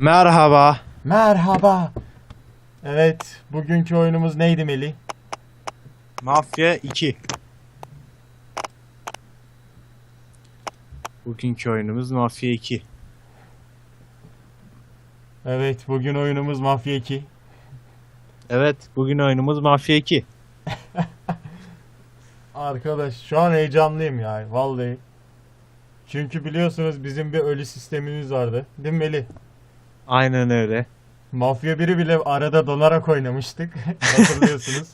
Merhaba. Merhaba. Evet, bugünkü oyunumuz neydi Melih? Mafya 2. Bugünkü oyunumuz Mafya 2. Evet, bugün oyunumuz Mafya 2. Evet, bugün oyunumuz Mafya 2. Arkadaş, şu an heyecanlıyım ya, vallahi. Çünkü biliyorsunuz bizim bir ölü sistemimiz vardı. Değil mi Melih? Aynen öyle. Mafya 1'i bile arada donarak oynamıştık. Hatırlıyorsunuz.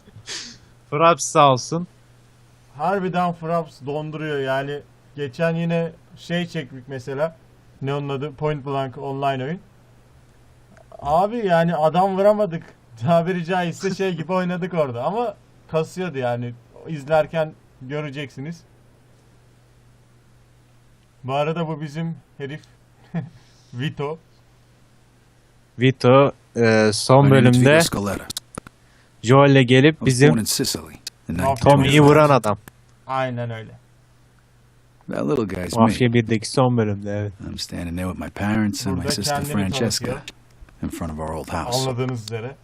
Fraps sağ olsun. Harbiden Fraps donduruyor yani. Geçen yine şey çektik mesela. Ne onun adı? Point Blank online oyun. Abi yani adam vuramadık. Tabiri caizse şey gibi oynadık orada ama kasıyordu yani. İzlerken göreceksiniz. Bu arada bu bizim herif Vito. Vito e, son bölümde. Joel'le gelip bizim Tommy'yi 1925. vuran adam. Aynen öyle. That little guy's. Mafya 1'deki son bölümde evet. I'm standing there with my parents and my sister Francesca tanıtıyor. in front of our old house. Anladığınız üzere.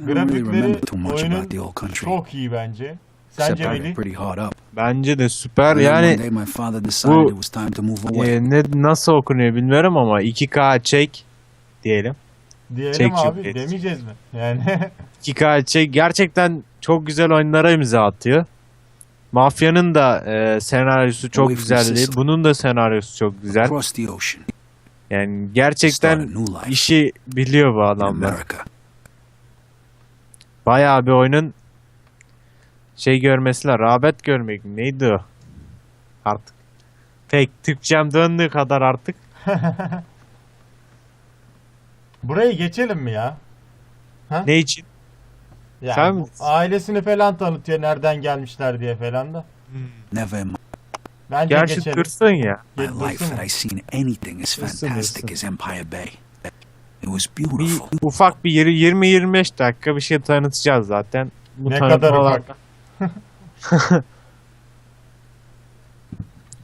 Grafikleri oyunun. Çok iyi bence. Sence I got Melih? pretty hard up. Bence de süper. Yani bu- e, ne nasıl okunuyor bilmiyorum ama 2K çek diyelim. Diyelim Çek abi Cumhuriyet. demeyeceğiz mi? Yani 2K çek gerçekten çok güzel oyunlara imza atıyor. Mafyanın da e, senaryosu çok güzeldi. Bunun da senaryosu çok güzel. Across the ocean. Yani gerçekten işi biliyor bu adamlar. Bayağı bir oyunun şey görmesiyle rağbet görmek mi? neydi o? Artık pek Türkçem döndüğü kadar artık. burayı geçelim mi ya? Ne için? Yani Sen- ailesini falan tanıtıyor nereden gelmişler diye falan da. Never in Bence Gerçi geçelim. dursun ya. my life mu? I seen anything as fantastic as Empire Bay. It was Bir beautiful. ufak bir yeri 20-25 dakika bir şey tanıtacağız zaten. Bu Ne kadar olarak- ufak.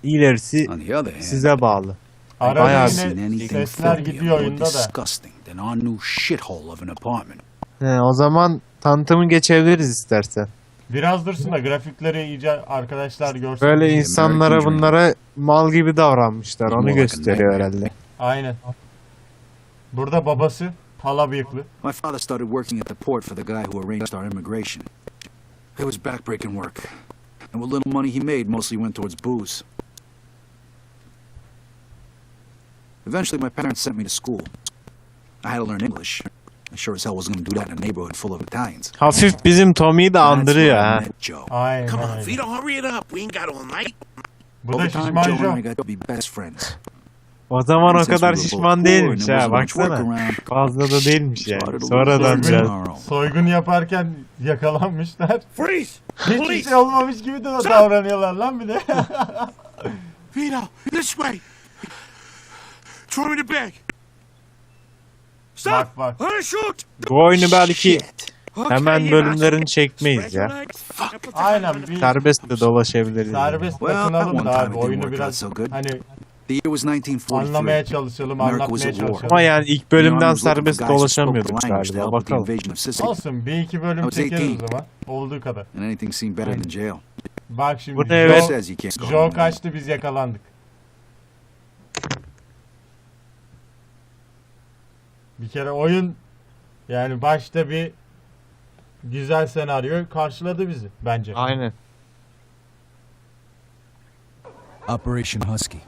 İlerisi hand, size bağlı. Arada yine sesler gidiyor oyunda da. He, o zaman tanıtımı geçebiliriz istersen. Biraz dursun da grafikleri iyice arkadaşlar görsün. Böyle insanlara bunlara mal gibi davranmışlar. Onu gösteriyor herhalde. Aynen. Burada babası pala bıyıklı. My father started working at the port for the guy who arranged our immigration. It was backbreaking work. And what little money he made mostly went towards booze. Eventually, my parents sent me to school. I had to learn English. I sure as hell wasn't going to do that in a neighborhood full of Italians. Hafif bizim Tommy'yi de That's andırıyor I ha. met Joe. Aynen Come on, öyle. Vito, hurry it up. We ain't got all night. Bu da Over time, şişman Joe Joe. and I got to be best friends. O zaman o kadar şişman değilmiş ha baksana. Fazla da değilmiş yani. Sonradan biraz. Soygun yaparken yakalanmışlar. Freeze! Hiçbir Police! şey olmamış gibi de davranıyorlar lan bir de. Vito, this way. Throw me the bag. Stop! bak bak. Gonna shoot! Bu oyunu belki hemen bölümlerini çekmeyiz ya. Aynen bir Serbest de dolaşabiliriz. yani. serbest takınalım that da abi. Oyunu biraz hani The year was 1943. anlamaya çalışalım, America was anlatmaya at war. çalışalım. Ama yani ilk bölümden serbest dolaşamıyorduk galiba. Bakalım. Olsun bir iki bölüm çekeriz 18. o zaman. Olduğu kadar. And anything seemed better than jail. Bak şimdi Joe, evet? Joe kaçtı biz yakalandık. Bir kere oyun yani başta bir güzel senaryo karşıladı bizi bence. Aynen. Operation Husky.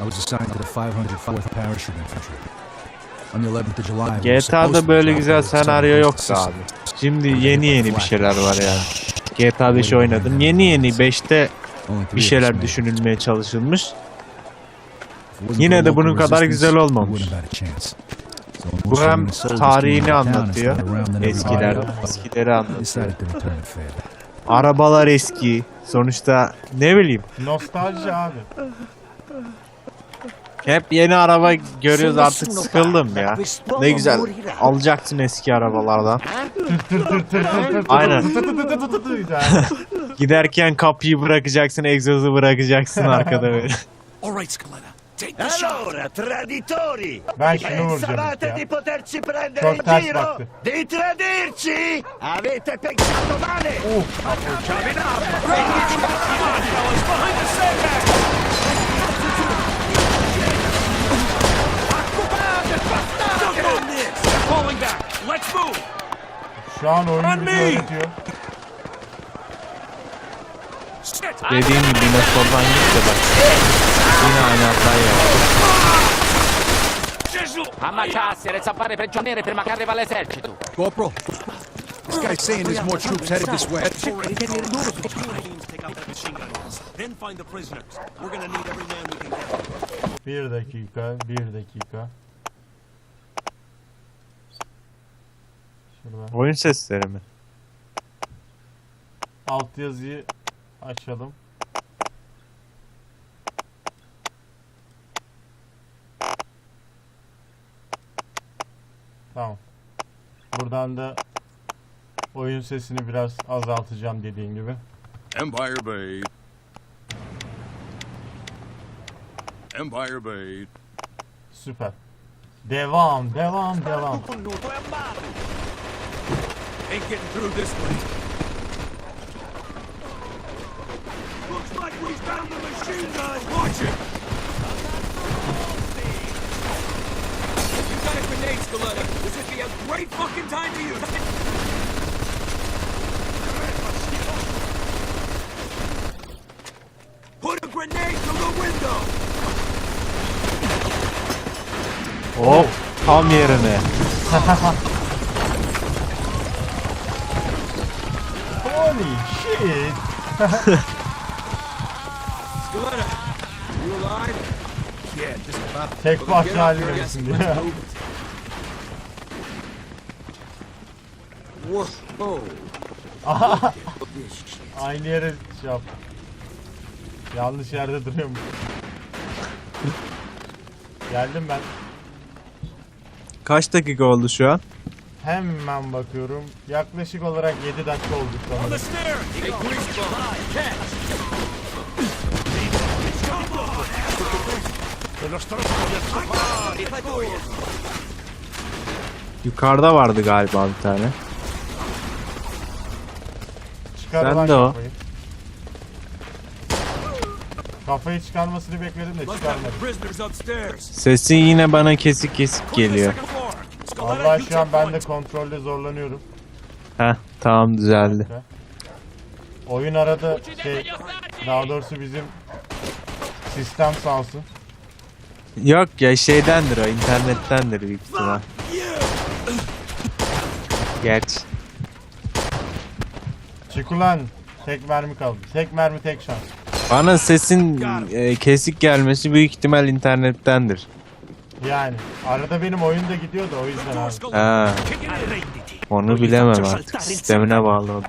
I was assigned to the 504th Parachute Infantry. On the 11th of July, GTA'da böyle güzel senaryo yoktu abi. Şimdi yeni yeni bir şeyler var yani. GTA 5 oynadım. Yeni yeni 5'te Only three bir şeyler düşünülmeye çalışılmış. Yine de bunun kadar güzel olmamış. Bu hem tarihini anlatıyor. Eskiler, eskileri anlatıyor. Arabalar eski. Sonuçta ne bileyim. Nostalji abi. Hep yeni araba görüyoruz artık sıkıldım ya. Ne güzel alacaksın eski arabalardan. Aynen. Giderken kapıyı bırakacaksın, egzozu bırakacaksın arkada böyle. All right, Scaletta. Take the shot. Allora, traditori! Ben şunu vuracağım ya. di poterci prendere Çok in ters giro? baktı. Di tradirci? Avete pensato male! Look on Şu an oyunu On bize me! öğretiyor. Shit. Dediğin gibi yine soldan git de bak. Yine aynı hatayı yaptı. Chisel. Ammaciarsi e zappare prigionieri prima che arriva l'esercito. Corporal, this guy's saying there's more troops headed this way. Then find the prisoners. We're gonna need every man we can get. Bir dakika, bir dakika. Şurada. Oyun sesleri mi? Altyazıyı açalım. Tamam. Buradan da oyun sesini biraz azaltacağım dediğin gibi. Empire Bay. Empire Bay. Süper. Devam, devam, devam. Ain't getting through this way. Looks like we found the machine gun. Watch it. You got a grenade, Skeletta. This would be a great fucking time to use it. Put a grenade through the window. Hop tam yerine. Holy shit. Skeletta, you alive? Yeah, just about. Tek başına halinde misin diye. Whoa. Aynı yere şey yap. Yanlış yerde duruyormuş. Geldim ben. Kaç dakika oldu şu an? Hemen bakıyorum. Yaklaşık olarak 7 dakika the sanırım. Yukarıda vardı galiba bir tane. Çıkar Ben de o. kafayı. Kafayı çıkarmasını bekledim de çıkarmadı. Sesin yine bana kesik kesik geliyor. Allah şu an ben de kontrolde zorlanıyorum. Heh tamam düzeldi. Oyun arada şey daha doğrusu bizim sistem sağ olsun. Yok ya şeydendir o internettendir büyük ihtimal. Geç. Çık ulan. Tek mermi kaldı. Tek mermi tek şans. Bana sesin e, kesik gelmesi büyük ihtimal internettendir. Yani arada benim oyun da gidiyor da o yüzden abi. Ha, onu bilemem artık. Sistemine bağlı o da.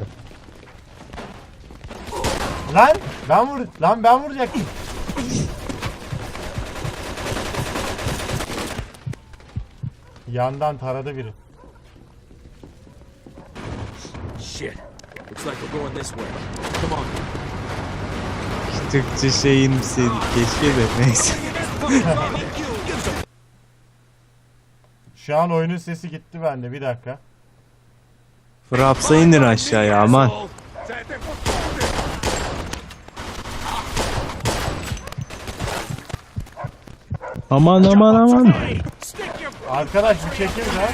Lan ben vur lan ben vuracaktım. Yandan taradı biri. Shit. Looks like we're going this way. Come on. Türkçe şeyin keşke de neyse. Şu an oyunun sesi gitti bende bir dakika. Fraps'a indin aşağıya aman. Aman aman aman. Arkadaş bir çekil lan.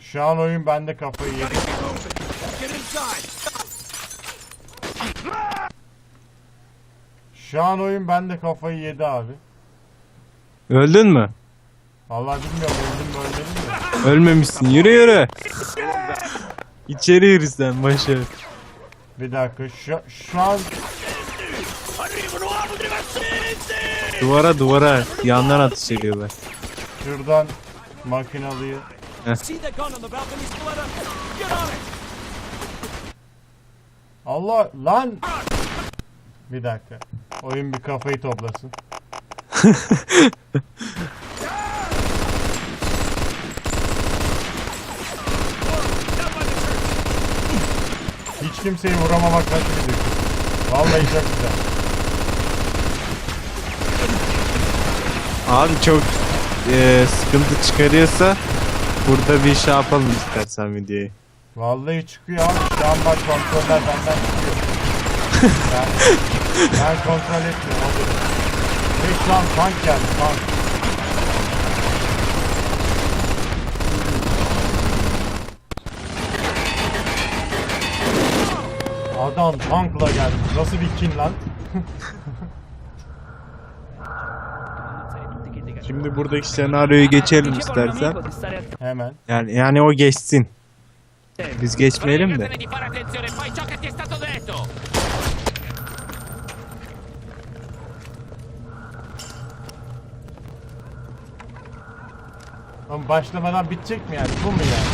Şu an oyun bende kafayı yedi. Şu an oyun bende kafayı yedi abi. Öldün mü? Vallahi bilmiyorum öldüm mü ölmedim mi? Ölmemişsin. Yürü yürü. İçeri yürü sen başa. Bir dakika şu, şu an Duvara duvara yandan atış ediyorlar. şuradan makinalıyı See the gun on the balcony, Skeletta? Get on it. Allah lan Bir dakika oyun bir kafayı toplasın Hiç kimseyi vuramamak nasıl bir zevk. Vallahi çok güzel. Abi çok e, sıkıntı çıkarıyorsa burada bir şey yapalım istersen videoyu. Vallahi çıkıyor abi. Şu an bak kontroller benden çıkıyor. Yani, ben kontrol etmiyorum. o derece. Tek şu an tank geldi tank. Adam tankla geldi. Nasıl bir kin lan? Şimdi buradaki senaryoyu geçelim istersen. Hemen. Yani yani o geçsin. Biz geçmeyelim de. Ama başlamadan bitecek mi yani? Bu mu yani?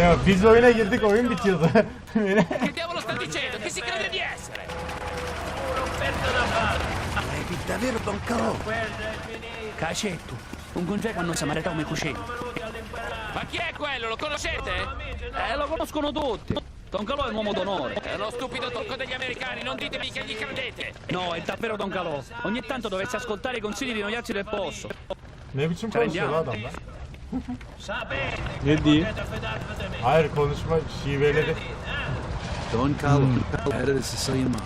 Yok, biz oyuna girdik oyun bitiyordu. Che diavolo sta dicendo? Chi si crede di essere? Avevi davvero Don Calò? Cacetto, un congeco a noi samarità come cucina. Ma chi è quello? Lo conoscete? Eh, lo conoscono tutti. Don Calò è un uomo d'onore. È uno stupido tocco degli americani, non ditemi che gli credete! No, è davvero Don Calò. Ogni tanto dovresti ascoltare i consigli di noiazzi del posto. ne biçim konuşuyor lan adamlar? Ne diyeyim? Hayır konuşma şiveleri. Don the Sicilian mob.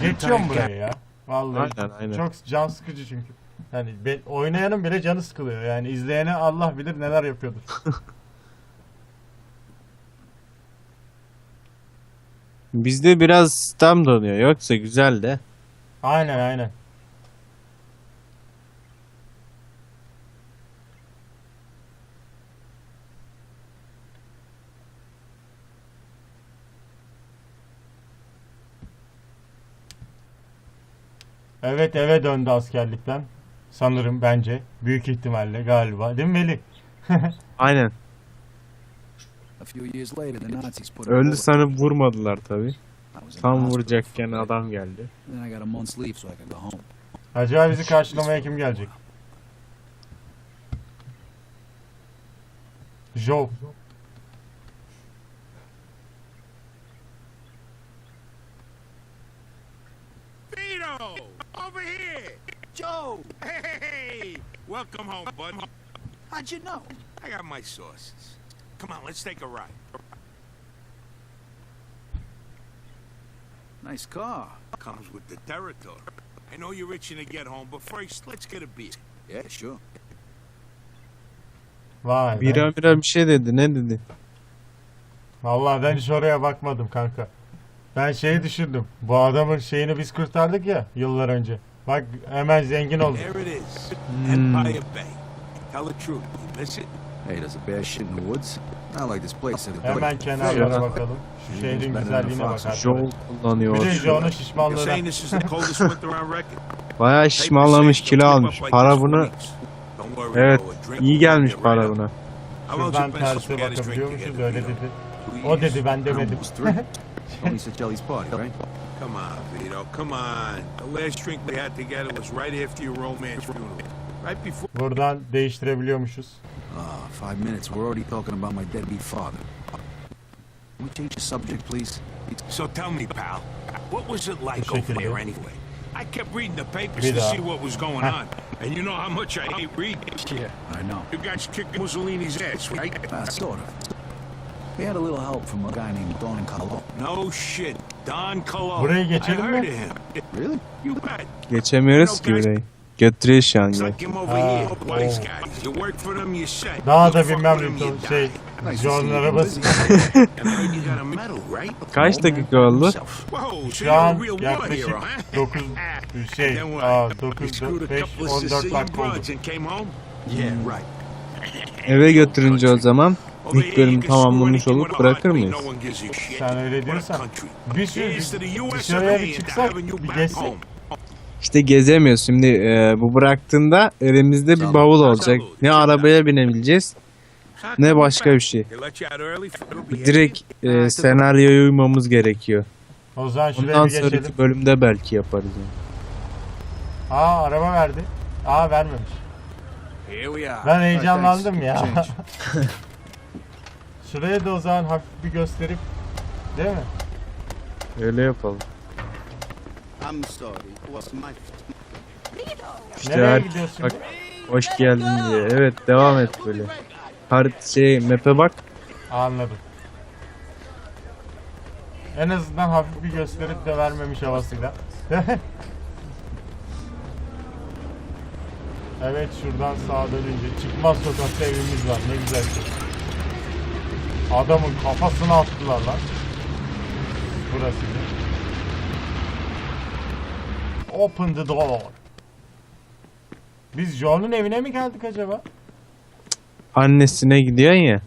Geçiyorum burayı ya. Vallahi Aynen, aynen. çok can sıkıcı çünkü. Yani oynayanın bile canı sıkılıyor. Yani izleyene Allah bilir neler yapıyordur. Bizde biraz sistem donuyor. Yoksa güzel de. aynen aynen. Evet eve döndü askerlikten. Sanırım bence. Büyük ihtimalle galiba. Değil mi Melih? Aynen. Öldü sanıp vurmadılar tabi. Tam vuracakken adam geldi. Acaba bizi karşılamaya kim gelecek? Joe. Vito! Over here! Joe! Hey! Welcome home, bud. How'd you know? I got my sources. Come on, let's take a ride. Nice car. Comes with the territory. I know you're itching to get home, but first, let's get a beer. Yeah, sure. Vay be. Bira bira bir şey dedi. Ne dedi? Vallahi ben hiç oraya bakmadım kanka. Ben şeyi düşündüm. Bu adamın şeyini biz kurtardık ya yıllar önce. Bak hemen zengin olduk. There it is. Hmm. Empire Bay. Tell the truth. You miss it? Hey, there's a bear shit in the woods. I like this place. Hemen kenarlara bakalım. Şu şehrin güzelliğine bak artık. Joel kullanıyor. Bir de Joe'nun You're şişmanlığına. Bayağı şişmanlamış kilo almış. Para bunu evet iyi gelmiş para buna. Şuradan terse bakabiliyormuşuz öyle dedi. O dedi ben demedim. Come on, Vito, come on. The last drink we had together was right after your romance funeral. Right before... Buradan değiştirebiliyormuşuz. Ah, five minutes. We're already talking about my deadbeat father. Can we change the subject, please? So tell me, pal, what was it like over there anyway? I kept reading the papers to see what was going on. And you know how much I hate reading. Yeah, I know. You guys kicked Mussolini's ass, right? Uh, sort of. We had a little help from a guy named Don Carlo. No shit. Don Colo. Burayı I geçelim mi? Really? You bet. Geçemiyoruz ki burayı. Götürüyor şu an It's ya. like him over Ah, here. Wise oh. Daha da bilmem ne şey. John'un arabası. Kaç dakika oldu? Şu an yaklaşık hero, huh? 9 şey aa, You 9 screwed a 5 couple of 14 Sicilian dakika oldu. right. Eve götürünce o zaman ilk here, bölüm you can tamamlamış olup bırakır mıyız? Sen öyle diyorsan. Bir sürü dışarıya bir çıksak bir home. İşte gezemiyoruz. Şimdi e, bu bıraktığında elimizde bir bavul olacak. Ne arabaya binebileceğiz ne başka bir şey. Direkt e, senaryoya uymamız gerekiyor. O zaman şuraya Ondan bir geçelim. sonraki bölümde belki yaparız. Yani. Aa araba verdi. Aa vermemiş. Ben heyecanlandım ya. Şuraya da o zaman hafif bir gösterip değil mi? Öyle yapalım. I'm sorry. İşte Nereye gidiyorsun? bak hoş geldin diye. Evet devam et böyle. Harit şey map'e bak. Anladım. En azından hafif bir gösterip de vermemiş havasıyla. evet şuradan sağa dönünce çıkmaz sokakta evimiz var. Ne güzel şey. Adamın kafasını attılar lan. Burası. Open the door. Biz John'un evine mi geldik acaba? Annesine gidiyorsun ya.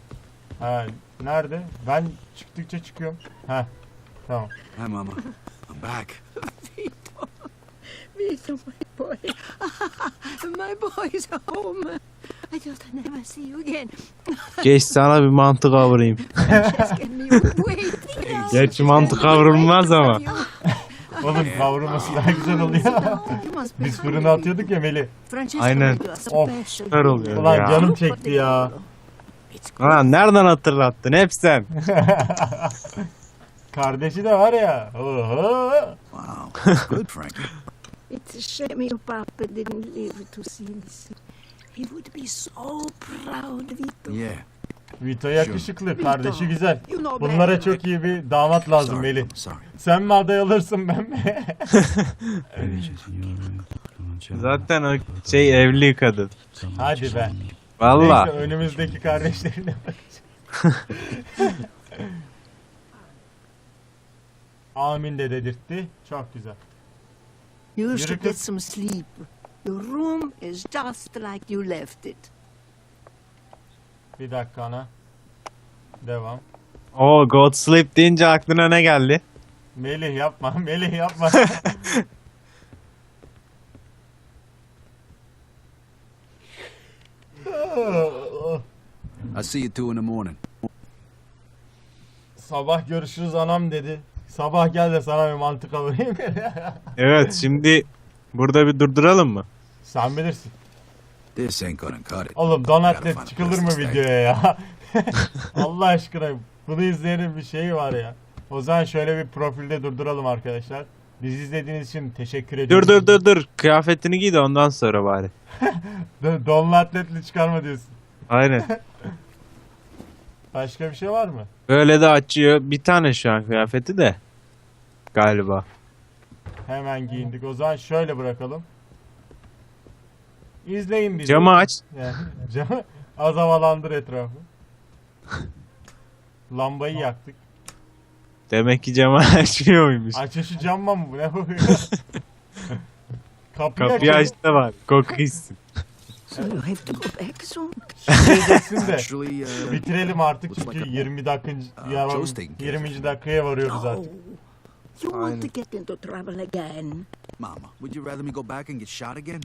Ha, nerede? Ben çıktıkça çıkıyorum. Ha, tamam. Hi, Mama. I'm back. Vito, my boy. my boy's home. I thought I'd never see you again. Geç sana bir mantı kavurayım. Just get me waiting. Gerçi mantı kavrulmaz ama. Oğlum kavrulması daha güzel oluyor. Biz fırına atıyorduk ya Meli. Aynen. Of, special süper oluyor Ulan ya. canım çekti ya. It's good. Lan nereden hatırlattın hep sen? Kardeşi de var ya. Oho. Wow. Good, Frankie. It's a shame your papa didn't live to see this. He would be so proud, Vito. Yeah. Vito yakışıklı, kardeşi güzel. Bunlara çok iyi bir damat lazım Sorry. Meli. I'm sorry. Sen mi aday alırsın ben mi? Zaten o şey evli kadın. Hadi be. Valla. Neyse önümüzdeki kardeşlerine bak. Amin de dedirtti. Çok güzel. You should get some sleep. Your room is just like you left it. Bir dakika ana. Devam. O God Sleep deyince aklına ne geldi? Melih yapma, Melih yapma. I'll see you two in the morning. Sabah görüşürüz anam dedi. Sabah gel de sana bir mantı kavurayım. Evet şimdi burada bir durduralım mı? Sen bilirsin. This ain't gonna cut it. Oğlum Donatlet çıkılır mı videoya ya? Allah aşkına bunu izleyenin bir şeyi var ya. O zaman şöyle bir profilde durduralım arkadaşlar. Biz izlediğiniz için teşekkür Dur ediyoruz. dur dur dur. Kıyafetini giy de ondan sonra bari. dur. Donlu atletli çıkarma diyorsun. Aynen. Başka bir şey var mı? Böyle de açıyor. Bir tane şu an kıyafeti de. Galiba. Hemen giyindik. O zaman şöyle bırakalım. İzleyin bizi. Camı aç. Yani, camı az havalandır etrafı. Lambayı yaktık. Demek ki camı açmıyor muymuş? Açışı camma mı bu ne bu? Kapıyı, Kapıyı aç da bak. Koku hissin. Diyeceksin de. Uh, Bitirelim artık çünkü like a- 20 dakika Uh, ya Joe's taking care of 20. it. dakikaya varıyoruz artık. You want to get into trouble again. Mama, would you rather me go back and get shot again?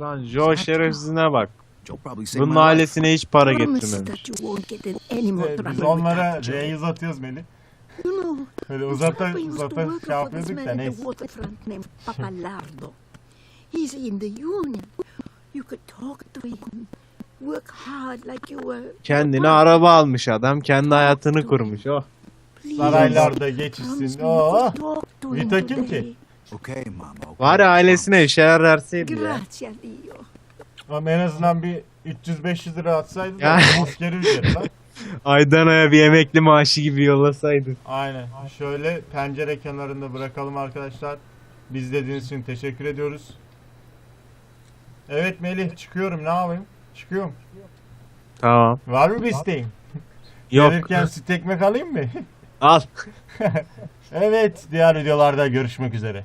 Lan Joe şerefsizine bak. Joe probably saved Bunun ailesine hiç para Promise getirmemiş. that you won't get in any more trouble Biz onlara. R'yi uzatıyoruz Melih. Böyle uzata uzata şey yapıyorduk da neyse. He's in the union. You could talk to him. Work hard like you were. Kendine araba almış adam. Kendi hayatını kurmuş. Oh. Saraylarda geçişsin. me you Oo. could talk to him Vita kim today. ki? Okay, Mama. Okay. Var ya ailesine şeyler verseydi ya. Grazie Dio. Ama en azından bir 300-500 lira atsaydı da Ya. askeri ücret lan. Aydan aya bir emekli maaşı gibi yollasaydı. Aynen. Şöyle pencere kenarında bırakalım arkadaşlar. Biz izlediğiniz için teşekkür ediyoruz. Evet Melih çıkıyorum ne yapayım? Çıkıyorum. Tamam. Var mı bir isteğin? Yok. Gelirken süt ekmek alayım mı? Al. evet diğer videolarda görüşmek üzere.